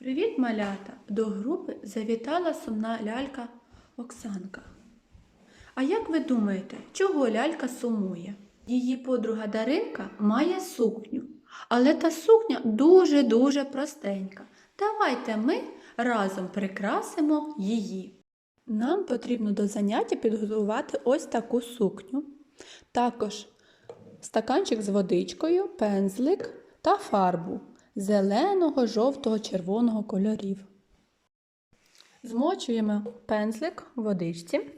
Привіт, малята! До групи завітала сумна лялька Оксанка. А як ви думаєте, чого лялька сумує? Її подруга Даринка має сукню, але та сукня дуже-дуже простенька. Давайте ми разом прикрасимо її. Нам потрібно до заняття підготувати ось таку сукню. Також стаканчик з водичкою, пензлик та фарбу зеленого, жовтого, червоного кольорів. Змочуємо пензлик в водичці,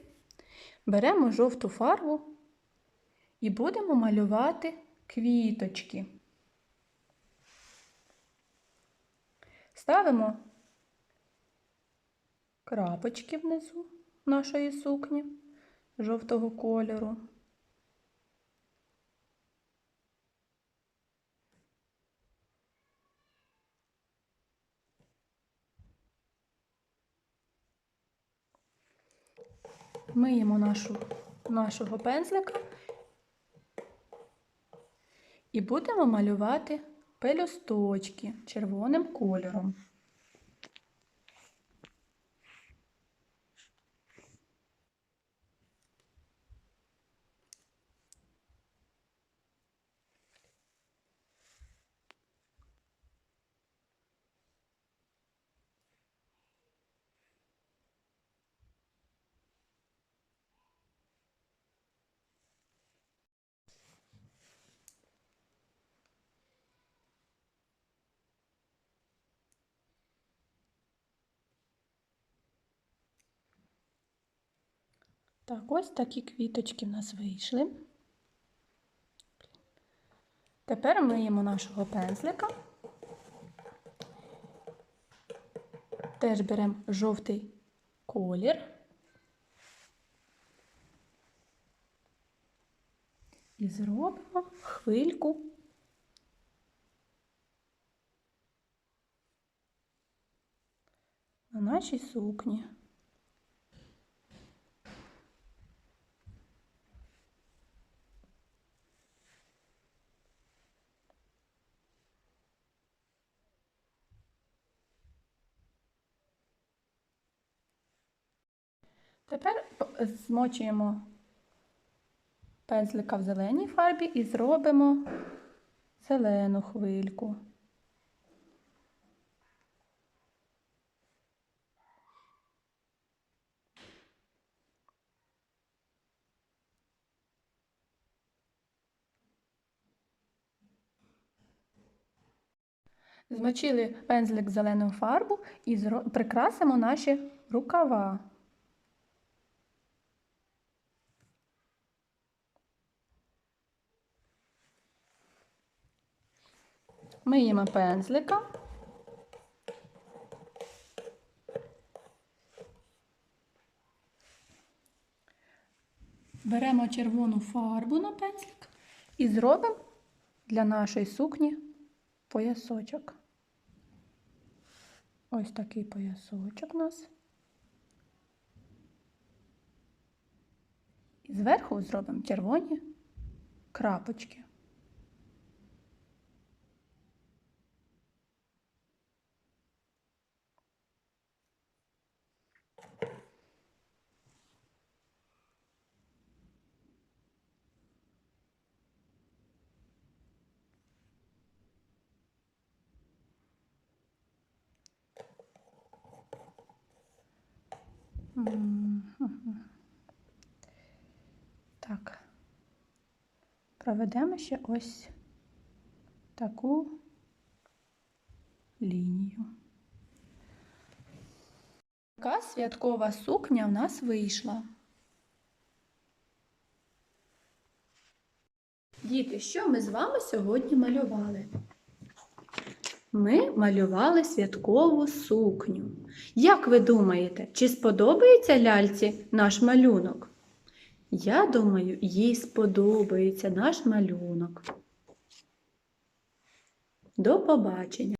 беремо жовту фарбу і будемо малювати квіточки. Ставимо крапочки внизу нашої сукні жовтого кольору. Миємо нашу, нашого пензлика і будемо малювати пелюсточки червоним кольором. Так, ось такі квіточки в нас вийшли. Тепер миємо нашого пензлика. Теж беремо жовтий колір. І зробимо хвильку. На нашій сукні. Тепер змочуємо пензлика в зеленій фарбі і зробимо зелену хвильку. Змочили пензлик в зелену фарбу і прикрасимо наші рукава. Миємо пензлика. Беремо червону фарбу на пензлик і зробимо для нашої сукні поясочок. Ось такий поясочок у нас. І зверху зробимо червоні крапочки. Так. Проведемо ще ось таку лінію. Така святкова сукня в нас вийшла. Діти, що ми з вами сьогодні малювали? Ми малювали святкову сукню. Як ви думаєте, чи сподобається ляльці наш малюнок? Я думаю, їй сподобається наш малюнок. До побачення!